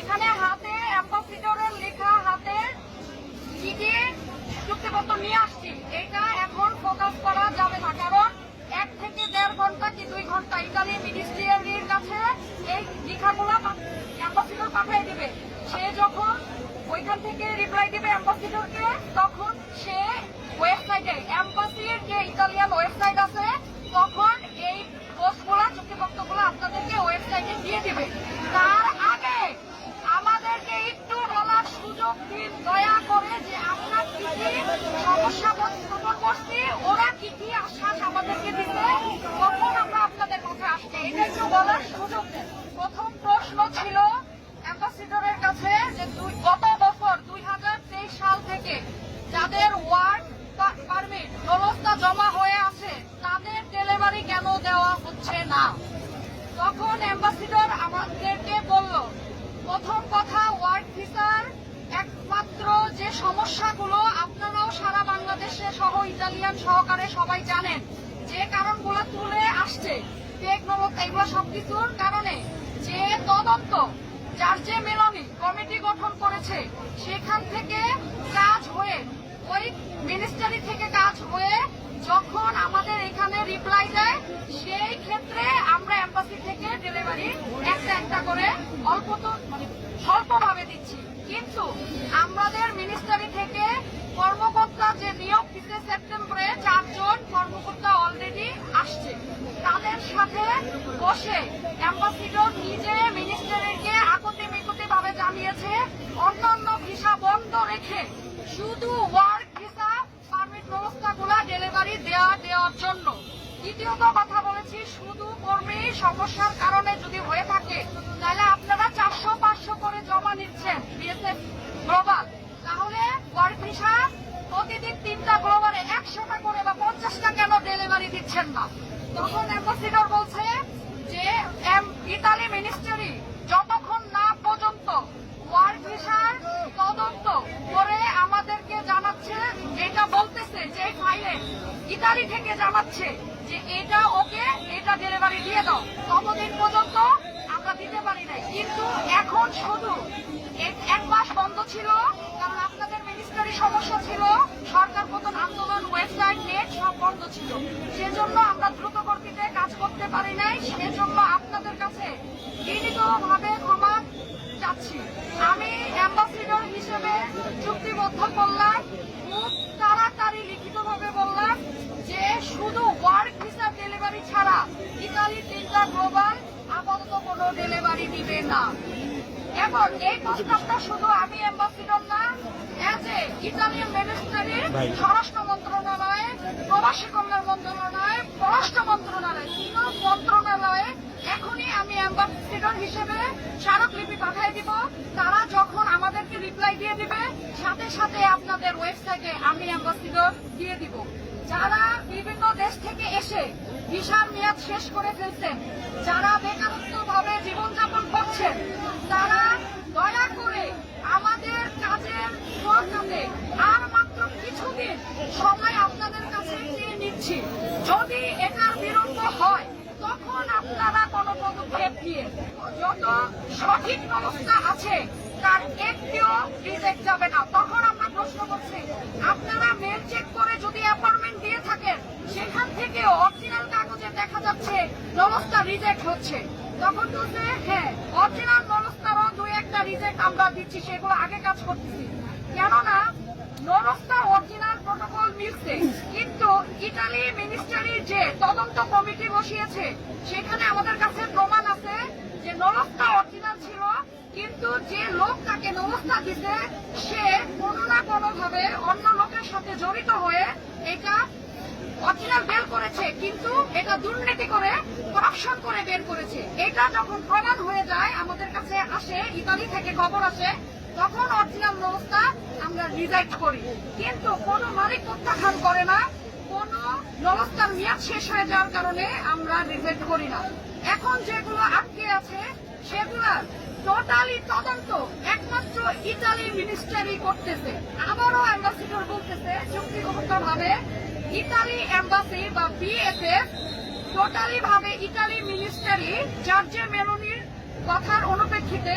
এখানে হাতে অ্যাম্বাসিডরের লেখা হাতে চিঠি চুক্তিপত্র নিয়ে আসছি। এটা এখন ফোকাস করা যাবে না, কারণ এক থেকে দেড় ঘণ্টা কি দুই ঘণ্টা? ইতালি মিনিস্ট্রিয়ারির কাছে এই লেখাগুলো অ্যাম্বাসিডর পাঠিয়ে দিবে। সে যখন ওইখান থেকে রিপ্লাই দিবে অ্যাম্বাসিডরকে, তখন সে ওয়েবসাইটে অ্যাম্বাসির যে ইতালিয়ান ওয়েবসাইট আছে তখন এই পোস্টগুলো চুক্তিপত্রগুলো আপনাদেরকে ওয়েবসাইটে দিয়ে দিবে তার আগে আমাদেরকে একটু বলার সুযোগ দিন দয়া করে যে আমরা কি কি সমস্যা বক্তব্য করছি, ওরা কি কি আশ্বাস আমাদেরকে দিতে কখন আমরা আপনাদের কাছে আসছি। এটা একটু বলার সুযোগ প্রথম প্রশ্ন ছিল অ্যাম্বাসিডরের কাছে যে দুই গত বছর দুই হাজার তেইশ সাল থেকে যাদের ওয়ার্ড পারমিট ব্যবস্থা জমা হয়ে আছে, তাদের ডেলিভারি কেন দেওয়া হচ্ছে না? তখন অ্যাম্বাসিডর আমাদেরকে বলল, প্রথম কথা ওয়ার্ড ভিসার একমাত্র যে সমস্যাগুলো আপনারাও সারা বাংলাদেশে সহ ইতালিয়ান সহকারে সবাই জানেন, যে কারণগুলো তুলে আসছে এগুলো সবকিছুর কারণে যে তদন্ত, যার যে মেলনি কমিটি গঠন করেছে, সেখান থেকে কাজ হয়ে, ওই মিনিস্টারি থেকে কাজ হয়ে যখন আমাদের এখানে রিপ্লাই দেয়, সেই ক্ষেত্রে আমরা এম্বাসি থেকে ডেলিভারি একটা একটা করে অল্প তো মানে স্বল্পভাবে দিচ্ছি। কিন্তু আমাদের মিনিস্টারি থেকে কর্মকর্তা যে নিয়োগ দিতে সেপ্টেম্বরে চারজন কর্মকর্তা অলরেডি আসছে। তাদের সাথে বসে অ্যাম্বাসিডর নিজে মিনিস্টারিকে আকতি মিকতি ভাবে জানিয়েছে, অন্যান্য ভিসা বন্ধ রেখে শুধু ওয়ার্ক ভিসা পারমিট ব্যবস্থাগুলো ডেলিভারি দেওয়া দেওয়ার জন্য। দ্বিতীয়ত কথা বলেছি, শুধু কর্মী সমস্যার কারণে যদি হয়ে থাকে, তাহলে আপনারা চারশো পাঁচশো করে জমা নিচ্ছেন বিএসএফ গ্লোবাল তাহলে ওয়ার্ক ভিসা প্রতিদিন তিনটা গ্লোবালে একশোটা করে বা পঞ্চাশটা কেন ডেলিভারি দিচ্ছেন না। তখন অ্যাম্বাসিডর বলছে যে ইতালি মিনিস্ট্রি যতক্ষণ না পর্যন্ত ওয়ার্ক ভিসার তদন্ত করে আমাদেরকে জানাচ্ছে, এটা বলতেছে যে ফাইলে ইতালি থেকে জানাচ্ছে যে, এটা ওকে এটা ডেলিভারি দিয়ে দাও। ততদিন পর্যন্ত আমরা দিতে পারি নাই। কিন্তু এখন শুধু এক- মাস বন্ধ ছিল, কারণ আপনাদের মিনিস্টারি সমস্যা ছিল। সরকার প্রধান আন্দোলন ওয়েবসাইট নেট সব বন্ধ ছিল। সেজন্য আমরা দ্রুত গতিতে কাজ করতে পারি নাই। সেজন্য আপনাদের কাছে বিনীতভাবে ক্ষমা চাচ্ছি। আমি অ্যাম্বাসিডর হিসেবে চুক্তিবদ্ধ করলাম, খুব তাড়াতাড়ি লিখিতভাবে বললাম যে শুধু ওয়ার্ক ভিসা ডেলিভারি ছাড়া ইতালি তিনটা গ্লোবাল আপাতত কোনো ডেলিভারি দিবে না। এখন এই প্রস্তাবটা শুধু আমি অ্যাম্বাসিডর না এজ এ ইতালিয়ান মিনিস্ট্রি স্বরাষ্ট্র মন্ত্রণালয়ে প্রবাসী কল্যাণ মন্ত্রণালয়ে পররাষ্ট্র মন্ত্রণালয় তিন মন্ত্রণালয়ে এখনই আমি অ্যাম্বাসিডর হিসেবে স্মারকলিপি পাঠিয়ে দিব। তারা যখন আমাদেরকে রিপ্লাই দিয়ে দিবে সাথে সাথে আপনাদের ওয়েবসাইটে আমি অ্যাম্বাসিডর দিয়ে দিব। যারা বিভিন্ন দেশ থেকে এসে ভিসার মেয়াদ শেষ করে ফেলছেন যারা বেকারত্ব ভাবে জীবনযাপন করছেন তারা দয়া করে আমাদের কাজের সরকারে আর মাত্র কিছুদিন সময় আপনাদের কাছে চেয়ে নিচ্ছি। যদি এটার বিলম্ব হয়, তখন আপনারা কোনো পদক্ষেপ নিয়ে যত সঠিক ব্যবস্থা আছে, তার একটিও রিজেক্ট যাবে না। তখন আমরা প্রশ্ন করছি, আপনারা মেল চেক করে যদি অ্যাপয়েন্টমেন্ট দিয়ে থাকেন সেখান থেকে অরিজিনাল কাগজে দেখা যাচ্ছে ব্যবস্থা রিজেক্ট হচ্ছে। তখন বলছে হ্যাঁ অরিজিনাল ব্যবস্থারও দুই একটা রিজেক্ট আমরা দিচ্ছি, সেগুলো আগে কাজ করতেছি। কেননা নরস্তা অরিজিনাল প্রটোকল মিলছে, কিন্তু ইটালি মিনিস্টারির যে তদন্ত কমিটি বসিয়েছে, সেখানে আমাদের কাছে প্রমাণ আছে যে নরস্তা অরিজিনাল ছিল, কিন্তু যে লোক তাকে নরস্তা দিতে সে কোনো না কোনো ভাবে অন্য লোকের সাথে জড়িত হয়ে এটা অরিজিনাল বের করেছে, কিন্তু এটা দুর্নীতি করে এটা যখন প্রমাণ হয়ে যায়, আমাদের কাছে আসে, ইতালি থেকে খবর আসে, তখন অরিজিনাল ব্যবস্থা আমরা রিজেক্ট করি। কিন্তু কোনো মালিক প্রত্যাখ্যান করে না, কোনো ব্যবস্থার মেয়াদ শেষ হয়ে যাওয়ার কারণে আমরা রিজেক্ট করি না। এখন যেগুলো আটকে আছে সেগুলা টোটালি তদন্ত একমাত্র ইতালি মিনিস্টারি করতেছে। আবারও অ্যাম্বাসিডর বলতেছে চুক্তিবদ্ধ ভাবে ইতালি এম্বাসি বা বিএসএফ টোটালি ভাবে ইতালি মিনিস্টারি জর্জে মেলোনির কথার অনুপ্রেক্ষিতে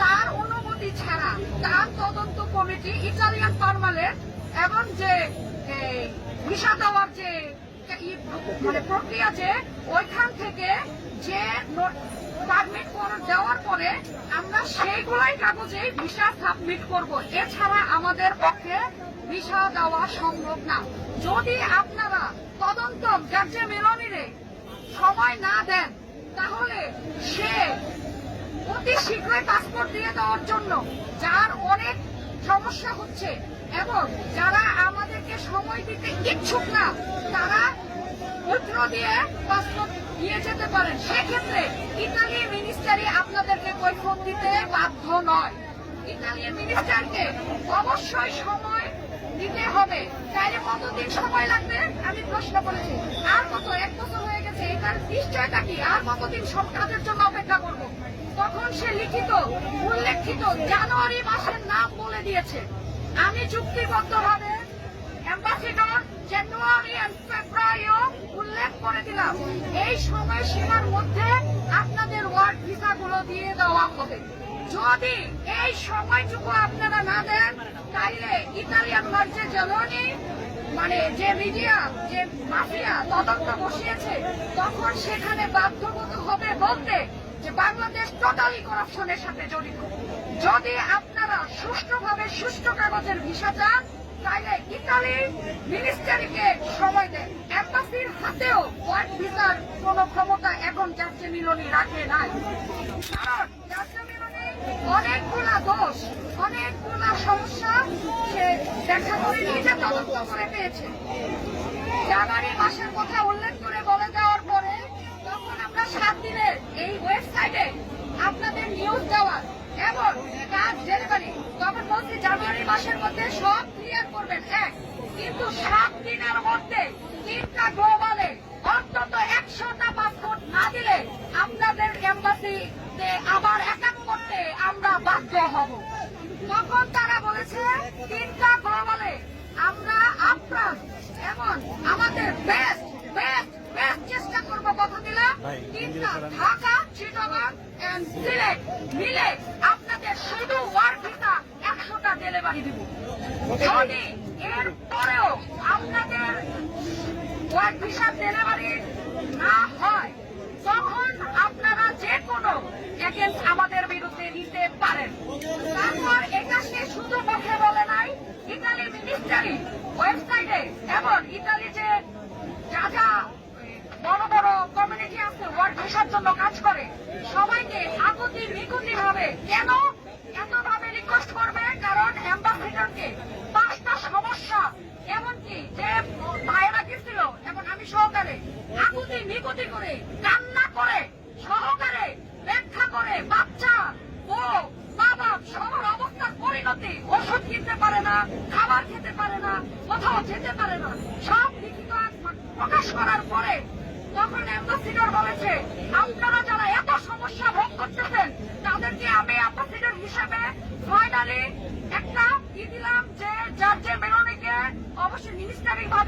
তার অনুমতি ছাড়া তার তদন্ত কমিটি ইটালিয়ান পারমানেন্ট এবং যে ভিসা দেওয়ার যে মানে প্রক্রিয়া যে, ওইখান থেকে যে পারমিট দেওয়ার পরে আমরা সেইগুলাই কাগজে ভিসা সাবমিট করব। এছাড়া আমাদের পক্ষে ভিসা দেওয়া সম্ভব না। যদি আপনারা তদন্ত যার মেলনিরে সময় না দেন, তাহলে সে অতি শীঘ্রই পাসপোর্ট দিয়ে দেওয়ার জন্য যার অনেক সমস্যা হচ্ছে এবং যারা আমাদেরকে সময় দিতে ইচ্ছুক না, তারা উত্র দিয়ে পাসপোর্ট দিয়ে যেতে পারেন। সেক্ষেত্রে ইতালি মিনিস্টারি আপনাদেরকে কৈফত দিতে বাধ্য নয়। ইতালিয়ান মিনিস্টারকে অবশ্যই সময় দিতে হবে। তাইলে কতদিন সময় লাগবে? আমি প্রশ্ন করেছি। আর কত? এক বছর হয়ে গেছে। এটার নিশ্চয়তা কি? আর কতদিন সব কাজের জন্য অপেক্ষা করব? তখন সে লিখিত, উল্লেখিত, জানুয়ারি মাসের নাম বলে দিয়েছে। আমি চুক্তিবদ্ধভাবে অ্যাম্বাসিডর জানুয়ারি ফেব্রুয়ারিও উল্লেখ করে দিলাম। এই সময়সীমার মধ্যে আপনাদের ওয়ার্ড ভিসাগুলো দিয়ে দেওয়া হবে। যদি এই সময়টুকু আপনারা না দেন, তাইলে ইতালিয়ান মার্চে জেলনি মানে যে মিডিয়া, যে মাফিয়া তদন্ত বসিয়েছে, তখন সেখানে বাধ্যগত হবে বলতে যে বাংলাদেশ টোটালি করাপশনের সাথে জড়িত। যদি আপনারা সুষ্ঠুভাবে সুষ্ঠু কাগজের ভিসা চান, তাইলে ইতালি মিনিস্টারিকে সময় দেন। অ্যাম্বাসির হাতেও ওয়ার্ক ভিসার কোন ক্ষমতা এখন যাচ্ছে মিলনী রাখে নাই। কারণ মিলনী অনেকগুলা দোষ, অনেকগুলা সমস্যা সে দেখা করে নিজে তদন্ত করে পেয়েছে। জানুয়ারি মাসের কথা উল্লেখ করে বলে দেওয়ার পরে তখন আমরা সাত দিনের এই ওয়েবসাইটে আপনাদের নিউজ দেওয়ার এবং কাজ ডেলিভারি তখন বলছি, জানুয়ারি মাসের মধ্যে সব ক্লিয়ার করবেন, এক। কিন্তু সাত দিনের মধ্যে তিনটা গ্লোবালে অন্তত একশোটা পাসপোর্ট না দিলে আপনাদের এম্বাসিতে আবার আমরা বাধ্য হব। তখন তারা বলেছে তিনটা গ্লোবালে আমরা আপ্রাণ এবং আমাদের বেস্ট বেস্ট বেস্ট চেষ্টা করব কথা দিলাম। তিনটা ঢাকা চিটাগাং এন্ড সিলেট মিলে আপনাদের শুধু ওয়ার্ক ভিসা একশোটা ডেলিভারি দিব। যদি এর পরেও আপনাদের ওয়ার্ক ভিসা ডেলিভারি না হয় তখন আপনারা যে কোনো এগেন্স আমাদের বিরুদ্ধে নিতে পারেন তারপর এটা সে শুধু মুখে বলে নাই ইতালি মিনিস্টারি ওয়েবসাইটে এবং ইতালি যে যা যা বড় বড় কমিউনিটি আছে ওয়ার্ড ভিসার জন্য কাজ করে সবাইকে আকুতি নিকুতি ভাবে কেন এতভাবে রিকোয়েস্ট করবে কারণ অ্যাম্বাসিডারকে পাঁচটা সমস্যা এমনকি যে ভাইরা গেছিল এবং আমি সহকারে আকুতি নিকুতি করে কান্না করে সহকারে ব্যাখ্যা করে বাচ্চা ও বাবা সবার অবস্থার পরিণতি ওষুধ কিনতে পারে না, খাবার খেতে পারে না, কোথাও যেতে পারে না। সব লিখিত প্রকাশ করার পরে তখন অ্যাম্বাসিডর বলেছে, আপনারা যারা এত সমস্যা ভোগ করতেছেন, তাদেরকে আমি অ্যাম্বাসিডর হিসেবে ফাইনালি একটা কি দিলাম যে, যার যে মেরনিকে অবশ্যই মিনিস্টারি ভাবে